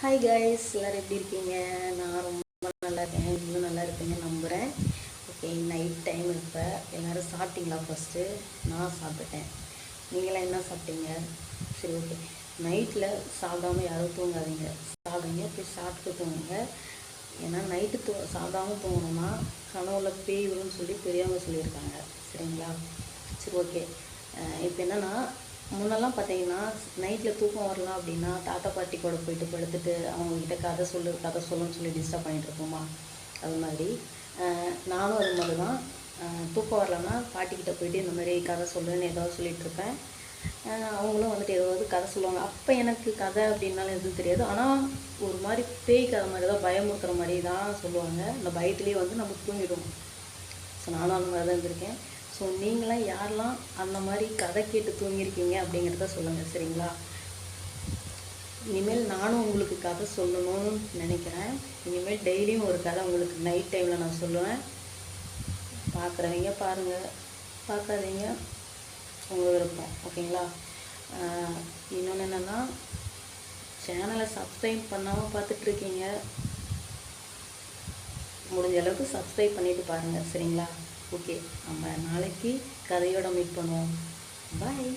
Hi guys எல்லோரும் எப்படி இருக்கீங்க? நான் ரொம்ப நல்லா இருக்கேன். இன்னும் நல்லா இருப்பீங்க நம்புகிறேன் ஓகே நைட் டைம் இப்போ. எல்லோரும் சாப்பிட்டீங்களா ஃபஸ்ட்டு நான் சாப்பிட்டேன் நீங்களாம் என்ன சாப்பிட்டீங்க? சரி ஓகே நைட்டில் சாப்பிடாம யாரும் தூங்காதீங்க. சாப்பிடுங்க போய் சாப்பிட்டு தூங்குங்க. ஏன்னா நைட்டு தூ சாப்பிடாமல் தூங்கணும்னா கனவுல பேய் வரும்னு சொல்லி பெரியவங்க சொல்லியிருக்காங்க. சரிங்களா? சரி ஓகே இப்போ என்னென்னா முன்னெல்லாம் பார்த்தீங்கன்னா நைட்டில் தூக்கம் வரலாம் அப்படின்னா தாத்தா பாட்டி கூட போயிட்டு படுத்துட்டு அவங்கக்கிட்ட கதை சொல்லு கதை சொல்லுன்னு சொல்லி டிஸ்டர்ப் பண்ணிகிட்டு இருப்போமா? அது மாதிரி. நானும் அது மாதிரி தான் தூக்கம் வரலன்னா பாட்டிக்கிட்ட போயிட்டு இந்த மாதிரி கதை சொல்லுன்னு ஏதாவது சொல்லிகிட்டு இருப்பேன். அவங்களும் வந்துட்டு ஏதாவது கதை சொல்லுவாங்க. அப்போ எனக்கு கதை அப்படின்னாலும் எதுவும் தெரியாது. ஆனால் ஒரு மாதிரி பேய் கதை மாதிரி தான் பயமுறுத்துகிற மாதிரி தான் சொல்லுவாங்க. அந்த பயத்துலேயே வந்து நம்ம தூங்கிடுவோம். ஸோ நானும் அந்த மாதிரி தான் இருந்திருக்கேன். ஸோ நீங்களாம் யாரெல்லாம் அந்த மாதிரி கதை கேட்டு தூங்கியிருக்கீங்க அப்படிங்கிறத சொல்லுங்கள் சரிங்களா? இனிமேல் நானும் உங்களுக்கு கதை சொல்லணும்னு நினைக்கிறேன். இனிமேல் டெய்லியும் ஒரு கதை உங்களுக்கு நைட் டைமில் நான் சொல்லுவேன். பார்க்குறவங்க பாருங்கள் பார்க்காதீங்க உங்கள் விருப்பம் ஓகேங்களா? இன்னொன்று என்னென்னா சேனலை சப்ஸ்கிரைப் பண்ணாமல் பார்த்துட்ருக்கீங்க. முடிஞ்ச அளவுக்கு சப்ஸ்கிரைப் பண்ணிவிட்டு பாருங்கள் சரிங்களா? ஓகே நம்ம நாளைக்கு கதையோட மீட் பண்ணுவோம். பாய்